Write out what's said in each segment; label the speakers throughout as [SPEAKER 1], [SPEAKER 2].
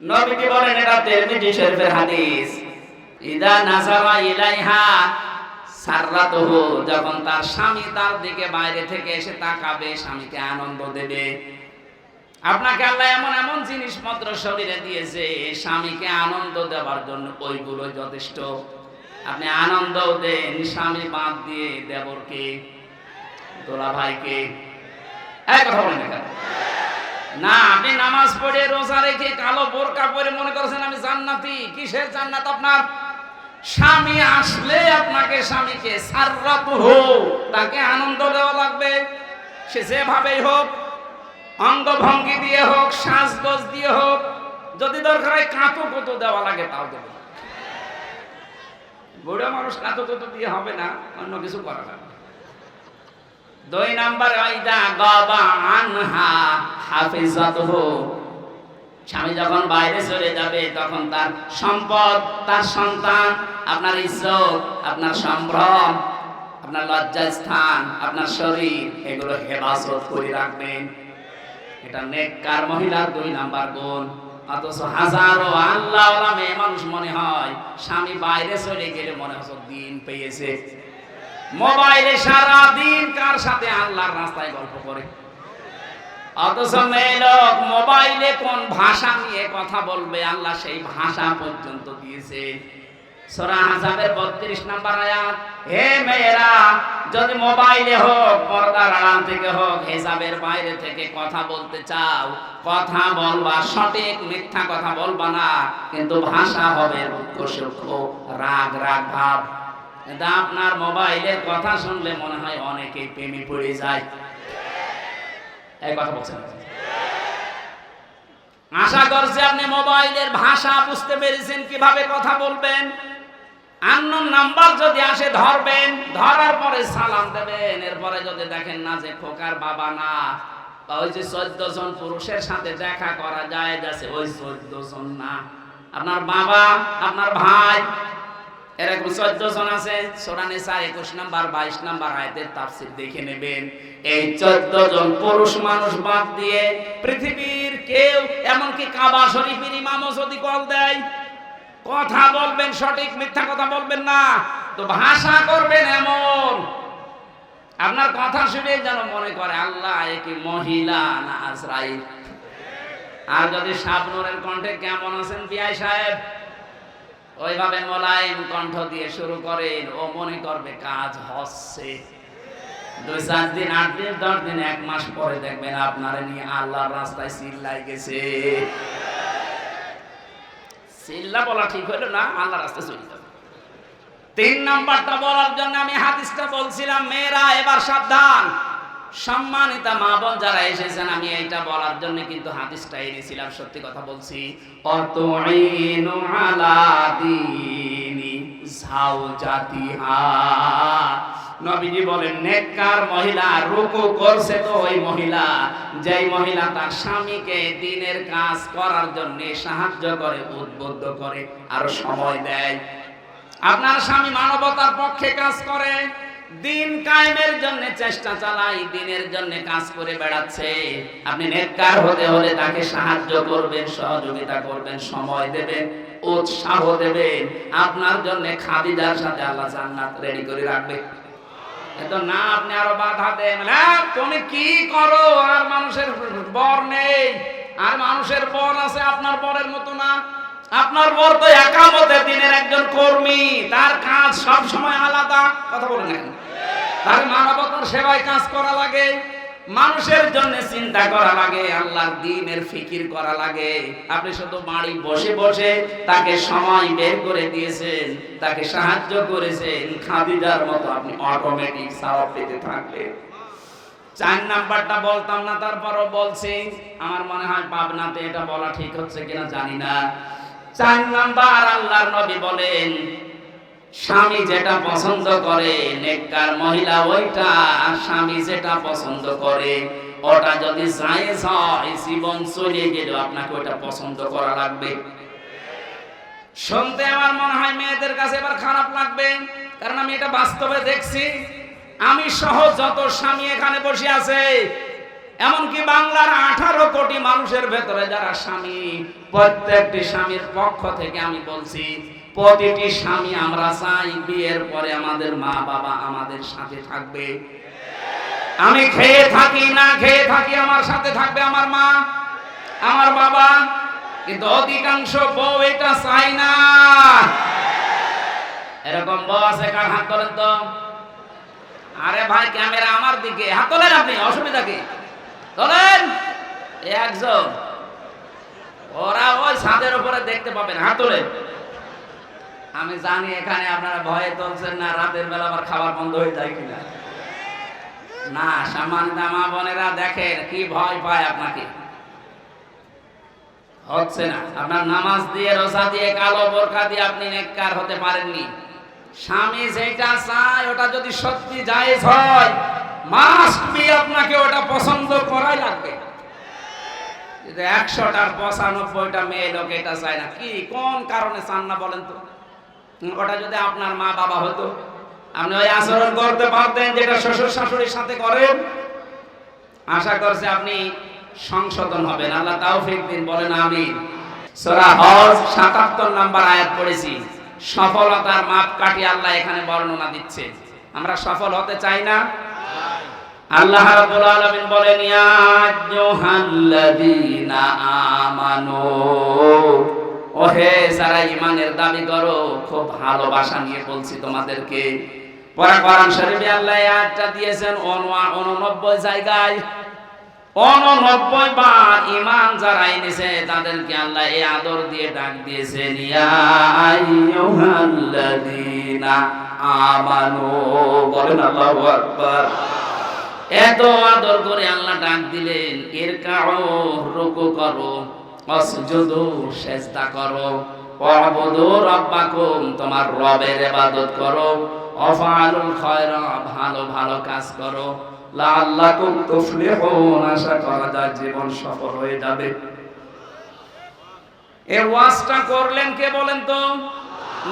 [SPEAKER 1] নবীজি বলেন, এটা তিরমিজি শরীফের হাদিস। ইদা নাসারা ইলাইহা সাররাতুহু, যখন তার স্বামী তার দিকে বাইরে থেকে এসে তাকাবে, স্বামীকে আনন্দ দেবে। আপনাকে আল্লাহ এমন এমন জিনিসপত্র শরীরে দিয়েছে, স্বামীকে আনন্দ দেওয়ার জন্য ওইগুলো যথেষ্ট। আপনি আনন্দ দেন, স্বামী বাদ দিয়ে দেবরকে তোলা ভাইকে এক কথা বলেন না, আপনি নামাজ পড়ে রোজা রেখে কালো বোরকা পরে মনে করছেন আমি জান্নাতি। কিসের জান্নাত আপনার? স্বামী আসলে আপনাকে স্বামীকে সাররাত হোক, তাকে আনন্দ দেওয়া লাগবে। সে যেভাবেই হোক, অঙ্গভঙ্গি দিয়ে হোক, সাজগোজ দিয়ে হোক, যদি দরকার হয় কাঁতো কুতো দেওয়া লাগে, তাও দেবে বুড়ো মানুষ কাঁতো কুতো দিয়ে হবে না, অন্য কিছু করা যাবে। দুই নাম্বার আইদা গাবা আনহা হাফিজাতুহু। স্বামী যখন বাইরে চলে যাবে, তখন তার সম্পদ, তার সন্তান, আপনার ইজ্জত, আপনার সম্ভ্রম, আপনার লজ্জাস্থান আপনার শরীর, এগুলো হেফাজত করে রাখবেন। এটা নেককার মহিলার দুই নাম্বার গুণ। অথচ হাজারো আল্লাহ মেয়ে মানুষ মনে হয়, স্বামী বাইরে চলে গেলে মনে হচ্ছে দিন পেয়েছে। মোবাইলে সারা দিন কার সাথে আল্লাহর রাস্তায় গল্প করে? অথচ মেয়ে লোক মোবাইলে কোন ভাষা নিয়ে কথা বলবে? আল্লাহ সেই ভাষা পর্যন্ত দিয়েছে। সূরা আহজাবের 32 নাম্বার আয়াত, হে মেয়েরা, যদি মোবাইলে হোক, পর্দার আড়াল থেকে হোক হিসাবের বাইরে থেকে কথা বলতে চাও, কথা সঠিক, মিথ্যা কথা বলবা না, কিন্তু ভাষা হবে রাগ রাগ, ভাব। কিন্তু আপনার মোবাইলের কথা শুনলে মনে হয় অনেকেই প্রেমে পড়ে যায়। এই কথা বলছেন? আশা করছি আপনি মোবাইলের ভাষা বুঝতে পেরেছেন, কীভাবে কথা বলবেন। আননোন নাম্বার যদি আসে, ধরবেন। ধরার পরে সালাম দেবেন। এরপরে যদি দেখেন না যে খোকার বাবা না ওই যে চোদ্দ জন পুরুষের সাথে দেখা করা যায়, যাচ্ছে ওই চোদ্দ জন না। আপনার বাবা, আপনার ভাই এরকম চোদ্দ জন আছে সোরানে একুশ নাম্বার, বাইশ নাম্বার আয়তের তাফসির দেখে নেবেন। এই চোদ্দ জন পুরুষ মানুষ বাদ দিয়ে পৃথিবীর কেউ, এমনকি কাবা শরীফের ইমামও যদি কল দেয়, কথা বলবেন সঠিক, মিথ্যা কথা বলবেন না, তো ভাষা করবেন এমন। আপনার কথা শুনে যেন মনে করে, আল্লাহ একে মহিলা না আজরাইল? আর যদি শাবনুরের কণ্ঠে কেমন আছেন বিআই সাহেব? ওইভাবে মোলায়েম কণ্ঠ দিয়ে শুরু করেন, ও মনে করবে কাজ হচ্ছে। দুই চার দিন, আট দিন, দশ দিন, এক মাস পরে দেখবেন আপনারা নিয়ে আল্লাহর রাস্তায় চিল্লাই গেছে। চিল্লা বলা ঠিক হলো না আল্লাহ রাস্তায় চলে তিন নাম্বারটা বলার জন্য আমি হাদিসটা বলছিলাম, মেয়েরা এবার সাবধান। সম্মানিতা মা বোন যারা এসেছেন, আমি এইটা বলার জন্য কিন্তু হাদিসটা এনেছিলাম, সত্যি কথা বলছি। জাওজাতিহা নবীজি বলেন, নেককার মহিলা রুকু করছে তো ওই মহিলা। যেই মহিলা তার স্বামীকে দিনের কাজ করার জন্য সাহায্য করে, উদ্বুদ্ধ করে, আর সময় দেয়। আপনার স্বামী মানবতার পক্ষে কাজ করে। দিন কায়েমের জন্য চেষ্টা চালাই দিনের জন্য কাজ করে বেড়াচ্ছে। আপনি নেককার হতে হলে তাকে সাহায্য করবেন, সহযোগিতা করবেন, সময় দেবেন, উৎসাহ দেবেন। আপনার জন্য খাদিজার সাথে আল্লাহ জান্নাত রেডি করে রাখবে। এত না, আপনি আরও বাধা দেন। হ্যাঁ তুমি কি করো? আর মানুষের বর নেই। আর মানুষের বর আছে আপনার বরের মতো না। আপনার বর তো একামতের দিনের একজন কর্মী, তার কাজ সব সময় আলাদা, কথা বলেন এখন তার মানবতার সেবায় কাজ করা লাগে, মানুষের জন্য চিন্তা করা লাগে, আল্লাহর দিনের ফিকির করা লাগে। আপনি শুধু বাড়ি বসে বসে তাকে সময় বের করে দিয়েছেন, তাকে সাহায্য করেছেন, খাদিজার মতো আপনি অটোমেটিক সাওয়াব পেতে থাকবেন। চার নাম্বারটা বলতাম না, তারপরও বলছি, আমার মনে হয় পাবনাতে এটা বলা ঠিক হচ্ছে কিনা জানি না। চার নাম্বার আল্লাহর নবী বলেন, স্বামী যেটা পছন্দ করে, নেককার মহিলা ওইটা স্বামী যেটা পছন্দ করে, ওটা যদি জায়েজ হয়, জীবন চলে গেল আপনাকে ওটা পছন্দ করা লাগবে। শুনতে আমার মনে হয় মেয়েদের কাছে এবার খারাপ লাগবে, কারণ আমি এটা বাস্তবে দেখছি। আমি সহ যত স্বামী এখানে বসে আছে এমনকি বাংলার আঠারো কোটি মানুষের ভেতরে যারা স্বামী, প্রত্যেকটি স্বামীর পক্ষ থেকে আমি বলছি, প্রতিটি স্বামী আমরা চাই বিয়ের পরে আমাদের মা বাবা আমাদের সাথে থাকবে। আমি খেয়ে থাকি, না খেয়ে থাকি, আমার সাথে থাকবে আমার মা, আমার বাবা, কিন্তু অধিকাংশ বউ এটা চাই না। এরকম বউ আছে কার? হাত তোলেন তো। আরে ভাই, ক্যামেরা আমার দিকে। হাত তোলেন আপনি, অসুবিধা কি? এই একজন। ওরা ওই ছাদের উপরে দেখতে পাবেন হাত তোলেন আমি জানি এখানে আপনারা ভয়ে তুলছেন না, রাতের বেলা আবার খাবার বন্ধ হয়ে যায় কিনা। না বোনেরা, দেখেন কি ভয় পায় আপনাকে। হচ্ছে না। আপনার নামাজ দিয়ে, রোজা দিয়ে, কালো বোরকা দিয়ে আপনি নেককার হতে পারেননি। স্বামী যেটা চায়, ওটা যদি সত্যি জায়েজ হয় মাস্ট আপনাকে ওটা পছন্দ করাই লাগবে। কিন্তু একশোটার পঁচানব্বইটা মেয়ে লোক এটা চায় না, কি, কোন কারণে চান না বলেন তো? ওটা যদি আপনার মা বাবা হতো, আপনি ওই আচরণ করতে পারতেন যেটা শ্বশুর শাশুড়ির সাথে করেন? আশা করছে আপনি সংশোধন হবেন। আল্লাহ তাওফিক দিন, বলেন আমি সূরা হজ 77 নাম্বার আয়াত পড়েছি। সফলতার মাপ কাটি আল্লাহ এখানে বর্ণনা দিচ্ছে আমরা সফল হতে চাই না? আল্লাহ রাব্বুল আলামিন বলেন, ইয়া আইয়ুহাল্লাযীনা আমানু, ওহে যারা ঈমানের দাবি করো, খুব ভালোবাসা নিয়ে বলছি তোমাদেরকে। পরা কোরআন শরীফে আল্লাহ আয়াতটা দিয়েছেন 89 জায়গায়। অননব্বই বার ইমান যারা এনেছে, তাদেরকে আল্লাহ এই আদর দিয়ে ডাক দিয়েছেন, ইয়া আইয়ুহাল্লাযীনা আমানু। বলেন আল্লাহু আকবার। এত আদর করে আল্লাহ ডাক দিলেন, এর কাও রুকু করো, অসজুদু সেজদা করো, ওয়াবুদু রাব্বাকুম, তোমার রবের ইবাদত করো, অফালুল খায়রা, ভালো ভালো কাজ করো, লাআল্লাকুম তুফলিহুন আশা করা যায় জীবন সফল হয়ে যাবে। এই ওয়াজটা করলেন কে বলেন তো?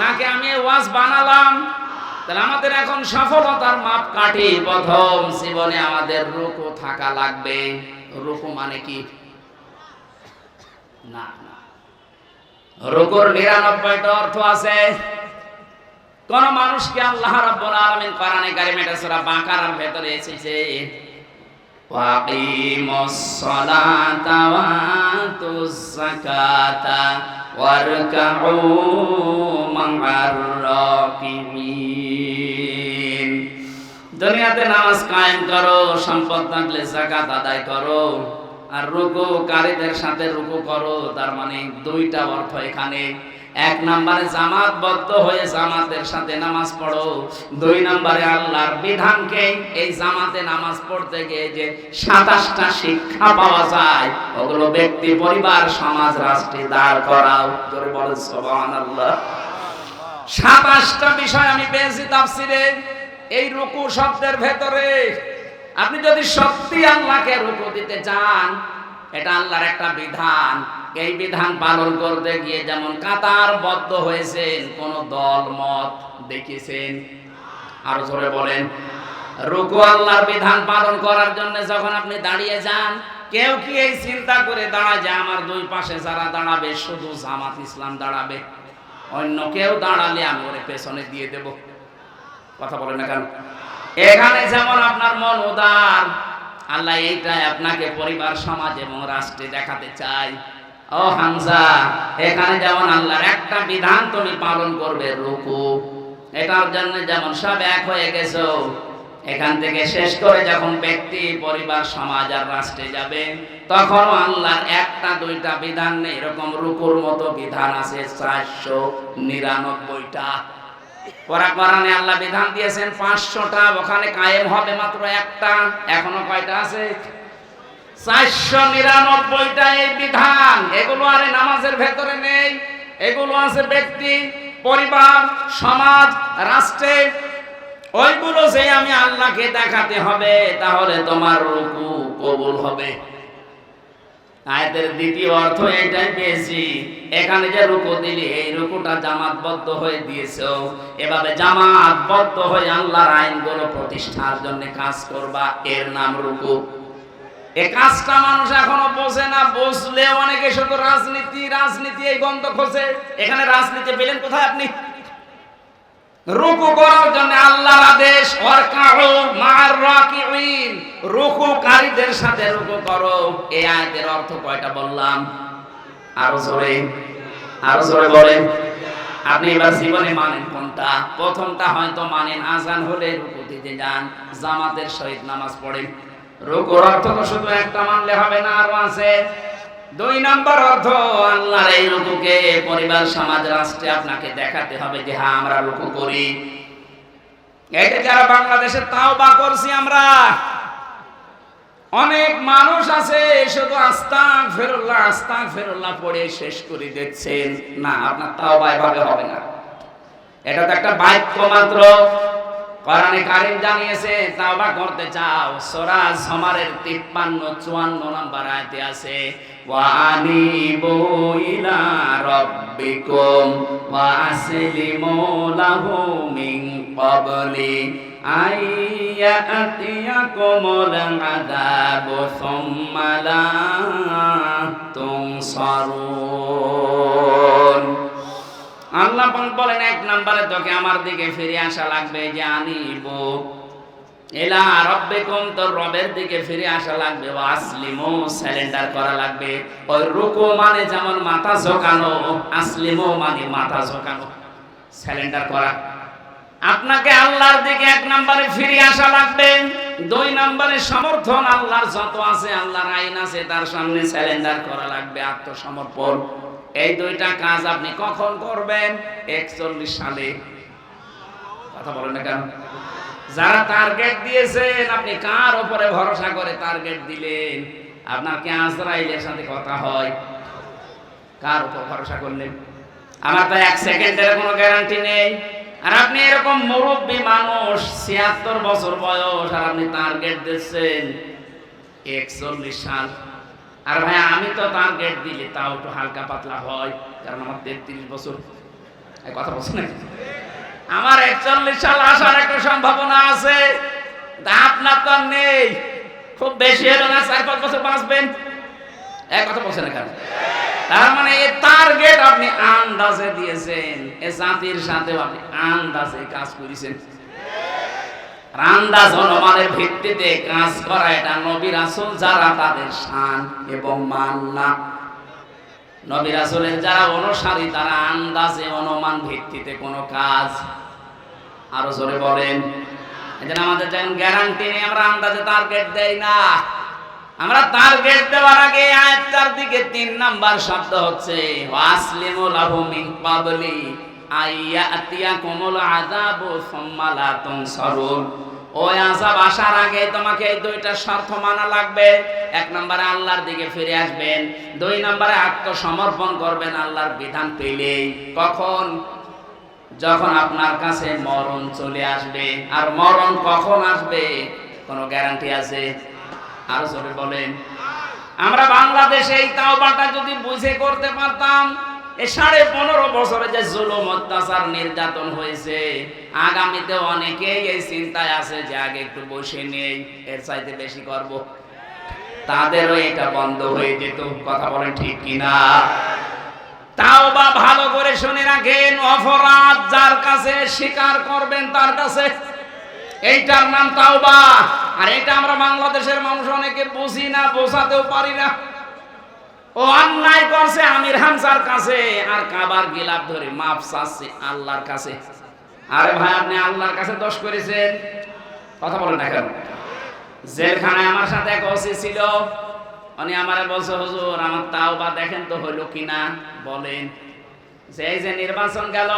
[SPEAKER 1] নাকি আমি ওয়াজ বানালাম? তাহলে আমাদের এখন সফলতার মাপ কাঠি প্রথম জীবনে আমাদের রুকু থাকা লাগবে। রুকু মানে কি? না রুকুর নিরানব্বইটা অর্থ আছে। কোন মানুষকে আল্লাহ রাব্বুল আলামিন কোরআনে কারিমে এটা সূরা বাকারার ভেতরে এসেছে ওয়াকিমুস সালাতা ওয়া আতুজ যাকাতা ওয়ারকাউ মা'আর রাকিবিন দুনিয়াতে নামাজ কায়েম করো সম্পদ থাকলে জাকাত আদায় করো। আর রুকু কারীদের সাথে রুকু করো, তার মানে দুইটা অর্থ এখানে। এক নম্বরে জামাতবদ্ধ হয়ে জামাতের সাথে নামাজ পড়ো, দুই নম্বরে আল্লাহর বিধানকে এই জামাতে নামাজ পড়তে গিয়ে যে সাতাশটা শিক্ষা পাওয়া যায়, ওগুলো ব্যক্তি, পরিবার, সমাজ, রাষ্ট্রে দাঁড় করাও। জোরে বলেন, সুবহানাল্লাহ। সাতাশটা বিষয় আমি পেয়েছি তাফসিরে। এই রুকু শব্দের ভেতরে আপনি যদি সত্যি আল্লাহকে রুকু দিতে চান, এটা আল্লাহর একটা বিধান। এই বিধান পালন করতে গিয়ে যেমন কাতার বদ্ধ হয়েছেন, কোন দল, মত দেখেছেন? আরও জোরে বলেন। রুকু আল্লাহর বিধান পালন করার জন্য যখন আপনি দাঁড়িয়ে যান, কেউ কি এই চিন্তা করে দাঁড়ায় যে আমার দুই পাশে যারা দাঁড়াবে, শুধু জামাত ইসলাম দাঁড়াবে? অন্য কেউ দাঁড়ালে আমি ওরে পেছনে দিয়ে দেব। কথা বলেন না কেন? এখানে যেমন আপনার মন উদার, আল্লাহ এইটাই আপনাকে পরিবার, সমাজ এবং রাষ্ট্রে দেখাতে চাই ও হামজা, এখানে যেমন আল্লাহর একটা বিধান তুমি পালন করবে, রুকু। এটার জন্য যেমন সব এক হয়ে গেছো, এখান থেকে শেষ করে যখন ব্যক্তি, পরিবার, সমাজ আর রাষ্ট্রে যাবে তখন আল্লাহর একটা, দুইটা বিধান নেই। এরকম রুকুর মতো বিধান আছে চারশো নিরানব্বইটা। কোরআনে আল্লাহ বিধান দিয়েছেন পাঁচশোটা, ওখানে কায়েম হবে মাত্র একটা। এখনও কয়টা আছে? চারশো নিরানব্বইটা এই বিধান। এগুলো নামাজের ভেতরে নেই। এগুলো আছে ব্যক্তি, পরিবার, সমাজ, রাষ্ট্রে। ওইগুলো যে আমি আল্লাহকে দেখাতে হবে, তাহলে তোমার রুকু কবুল হবে। আয়াতের দ্বিতীয় অর্থ এটাই পেয়েছি। এখানে যে রুকু দিলি, এই রুকুটা জামাতবদ্ধ হয়ে দিয়েছ। এভাবে জামাতবদ্ধ হয়ে আল্লাহর আইনগুলো প্রতিষ্ঠার জন্য কাজ করবা, এর নাম রুকু। এ কাজটা মানুষ এখনও বোঝে না বসলে অনেকে শুধু রাজনীতি রাজনীতি এই গন্ধ খোঁজে। এখানে রাজনীতি পেলেন কোথায় আপনি? রুকু করার জন্য আল্লাহর আদেশ রুকুকারীদের সাথে রুকু করো। এই আয়াতের অর্থ কয়টা বললাম? আরও জোরে আরও জোরে বলেন। আপনি এবার জীবনে মানেন কোনটা? প্রথমটা হয়তো মানেন আজান হলে রুকু দিতে যান, জামাতের সহিত নামাজ পড়েন। রুকুর অর্থ তো শুধু একটা মানলে হবে না, আরও আছে। দুই নম্বর অর্থ, আল্লাহর এই রুকুকে পরিবার, সমাজ, রাষ্ট্রে আপনাকে দেখাতে হবে যে হ্যাঁ আমরা রুকু করি। এটা যারা বাংলাদেশে তাও বা করছি আমরা, অনেক মানুষ আছে, শুধু আস্তাক ফেরুল্লাহ আস্তাক ফেরুল্লাহ পড়ে শেষ করে দেখছেন না, আপনার তাও বা এভাবে হবে না। এটা তো একটা বাক্য মাত্র। কোরআনে কারিম জানিয়েছে, তাওবা করতে চাও। সূরা জমারের 53 54 নম্বর আয়াতে আছে ওয়া আনিবু ইলা রাব্বিকুম ওয়া আসলিমু লাহু মিন ক্বাবলি আইয়াতিয়াকুমুল আযাবু সুম্মা লা তুনসারুন। আল্লাহ বলেন, এক নম্বরে তোকে আমার দিকে ফিরে আসা লাগবে এলা রব্বিকুম, তোর রবের দিকে ফিরে আসা লাগবে আসলিমু স্যালেন্ডার করা লাগবে। ওই রুকু মানে যেমন মাথা ঝোকানো, আসলিমু মানে মাথা ঝোকানো স্যালেন্ডার করা। আপনাকে আল্লাহর দিকে এক নম্বরে ফিরে আসা লাগবে, দুই নম্বরে সমর্থন, আল্লাহর যত আছে, আল্লাহর আইন আছে, তার সামনে স্যালেন্ডার করা লাগবে, আত্মসমর্পণ। এই দুইটা কাজ আপনি কখন করবেন? একচল্লিশ সালে। কথা বলেন কেন? যারা টার্গেট দিয়েছেন, আপনি কার উপরে ভরসা করে টার্গেট দিলেন? আপনার কি আজরাইলের সাথে কথা হয়? কার উপর ভরসা করলেন? আমার তো এক সেকেন্ডের কোনো গ্যারান্টি নেই। আর আপনি এরকম মুরব্বী মানুষ, ছিয়াত্তর বছর বয়স, আর আপনি টার্গেট দিচ্ছেন একচল্লিশ সাল। আর ভাই, আমি তো তার গেট দিলে তাও একটু হালকা পাতলা হয়, কারণ আমার তেত্রিশ বছর। কথা বলছেন নাকি? আমার একচল্লিশ সাল আসার একটা সম্ভাবনা আছে, আপনার তো নেই। খুব বেশি হলো না, চার পাঁচ বছর বাঁচবেন। এক কথা বলছেন না কেন তার মানে এই টার্গেট আপনি আন্দাজে দিয়েছেন, এ জাতির সাথে আপনি আন্দাজে কাজ করেছেন। আন্দাজ অনুমানের ভিত্তিতে কাজ করা এটা নবী রাসূল যারা তাদের শান এবং মান না। নবী রাসূলের যারা অনুসারী তারা আন্দাজে অনুমান ভিত্তিতে কোনো কাজ আরও জোরে বলেন। এজন্য আমাদের যেমন গ্যারান্টি নেই, আমরা আন্দাজে টার্গেট দেই না। আমরা টার্গেট দেওয়ার আগে আয়াতটার দিকে তিন নাম্বার শব্দ হচ্ছে ওয়াসলিমু লাহু মিন ক্বাবলি আইয়াতিয়াকুমুল আযাবু সুম্মা লা তুনসারুন। ওই আযাব আসার আগে তোমাকে এই দুইটা মানা লাগবে। এক নম্বরে আল্লাহর দিকে ফিরে আসবেন, দুই নম্বরে আত্মসমর্পণ করবেন আল্লাহর বিধান পেলেই। কখন? যখন আপনার কাছে মরণ চলে আসবে। আর মরণ কখন আসবে? কোনো গ্যারান্টি আছে? আরও জোরে বলেন। আমরা বাংলাদেশে এই তাওবাটা যদি বুঝে করতে পারতাম সাড়ে পনেরো বছরে যে জুলুম, অত্যাচার, নির্যাতন হয়েছে, আগামীতে অনেকেই এই চিন্তায় আছে যে আগে একটু বসে নেই, এর চাইতে বেশি করব। তাদেরও এটা বন্ধ হয়ে যেত, কথা বলেন ঠিক কিনা? তাও বা ভালো করে শুনে রাখেন, অপরাধ যার কাছে স্বীকার করবেন তার কাছে। এইটার নাম তাওবা। আর এটা আমরা বাংলাদেশের মানুষ অনেকে বুঝি না, বোঝাতেও পারি না। ও অন্যায় করছে আমির হামসার কাছে, আর কাবার গিলাপ ধরে মাপ চাচ্ছে আল্লাহর কাছে। আরে ভাই, আপনি আল্লাহর কাছে দোষ করেছেন। কথা বলেন না কেন? জেলখানায় আমার সাথে এক ওসি ছিল, উনি আমারে বলছে, হুজুর, আমার তাও বা দেখেন তো হইল কিনা? বলেন, যে এই যে নির্বাচন গেল,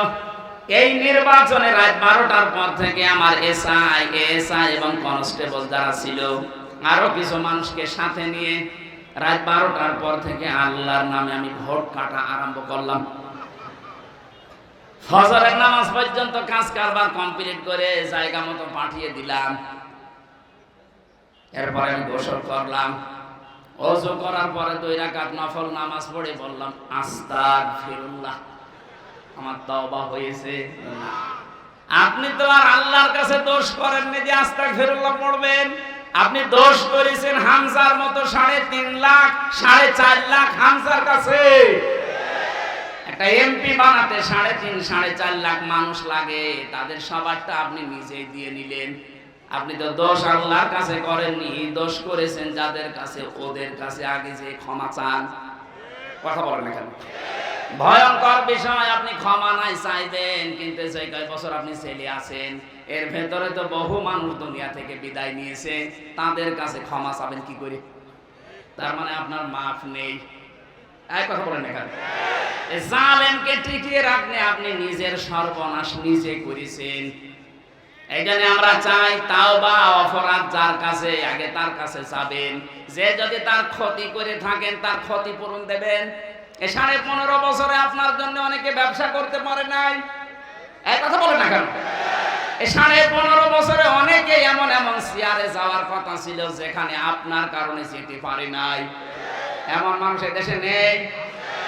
[SPEAKER 1] এই নির্বাচনে রাত বারোটার পর থেকে আমার এসআই এসআই এবং কনস্টেবল যারা ছিল, আরও কিছু মানুষকে সাথে নিয়ে রাত বারোটার পর থেকে আল্লাহর নামে আমি ভোট কাটা আরম্ভ করলাম। ফজরের নামাজ পর্যন্ত কাজ কারবার কমপ্লিট করে জায়গা মতো পাঠিয়ে দিলাম। এরপরে আমি গোসল করলাম। অজু করার পরে দুই রাকাত নফল নামাজ পড়ে বললাম আস্তাক ফিরুল্লাহ আমার তওবা হয়েছে। আপনি তো আর আল্লাহর কাছে দোষ করেননি যে আস্তাক ফিরুল্লাহ পড়বেন। আপনি দোষ করেছেন হামজার মতো সাড়ে তিন লাখ, সাড়ে চার লাখ হামজার কাছে। একটা এমপি বানাতে সাড়ে তিন, সাড়ে চার লাখ মানুষ লাগে। তাদের সবারটা আপনি নিজেই দিয়ে নিলেন। আপনি তো দোষ আল্লাহর কাছে করেননি, দোষ করেছেন যাদের কাছে, ওদের কাছে আগে যে ক্ষমা চান। কথা বলেন এখানে ভয়ঙ্কর বিষয়, আপনি ক্ষমা নাই চাইবেন, কিন্তু সেই কয় বছর আপনি ছেলে আছেন এর ভেতরে তো বহু মানুষ দুনিয়া থেকে বিদায় নিয়েছে, তাদের কাছে ক্ষমা চাবেন কি করে? তার মানে আপনার মাফ নেই। এক বলেন টিকিয়ে রাখলে আপনি নিজের সর্বনাশ নিজে করেছেন। আমরা চাই তাও বা অপরাধ যার কাছে, আগে তার কাছে যে যদি তার ক্ষতি করে থাকেন, তার ক্ষতিপূরণ দেবেন। এ সাড়ে পনেরো বছরে আপনার জন্য অনেকে ব্যবসা করতে পারে নাই। এই কথা বলে না কেন? সাড়ে পনেরো বছরে অনেকে এমন এমন চেয়ারে যাওয়ার কথা ছিল যেখানে আপনার কারণে যেতে পারে নাই। এমন মানুষ দেশে নেই।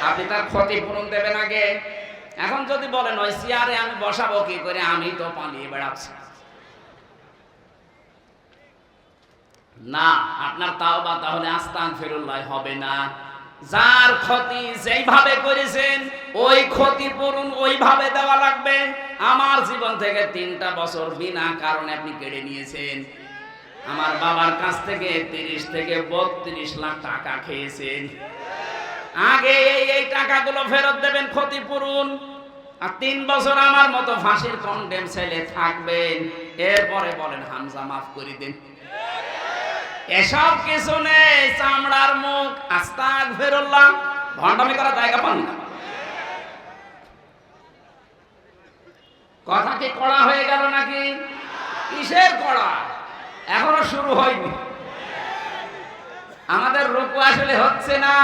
[SPEAKER 1] আপনি তার ক্ষতিপূরণ দেবেন আগে। এখন যদি বলেন, ওই চেয়ারে আমি বসাবো কি করে? আমি তো পালিয়ে বেড়াচ্ছি। না, আপনার তাও বা তাহলে আস্তান ফেরুল্লাহ হবে না। যার ক্ষতি যেইভাবে করেছেন, ওই ক্ষতিপূরণ ওইভাবে দেওয়া লাগবে। আমার জীবন থেকে তিনটা বছর বিনা কারণে আপনি কেড়ে নিয়েছেন। আমার বাবার কাছ থেকে তিরিশ থেকে বত্রিশ লাখ টাকা খেয়েছেন। আগে এই এই টাকাগুলো ফেরত দেবেন ক্ষতিপূরণ আর তিন বছর আমার মতো ফাঁসির কন্ডেম ছেলে থাকবেন। এরপরে বলেন, হামজা, মাফ করে দিন। এসব কিছু নেই, চামড়ার মুখ, আস্তাক ফেরল্লাহ। ভণ্ডামি করার জায়গা পান না। কথা কি কড়া হয়ে গেল নাকি? কিসের কড়া? এখনও শুরু হয়নি। আমাদের রূপ আসলে হচ্ছে না।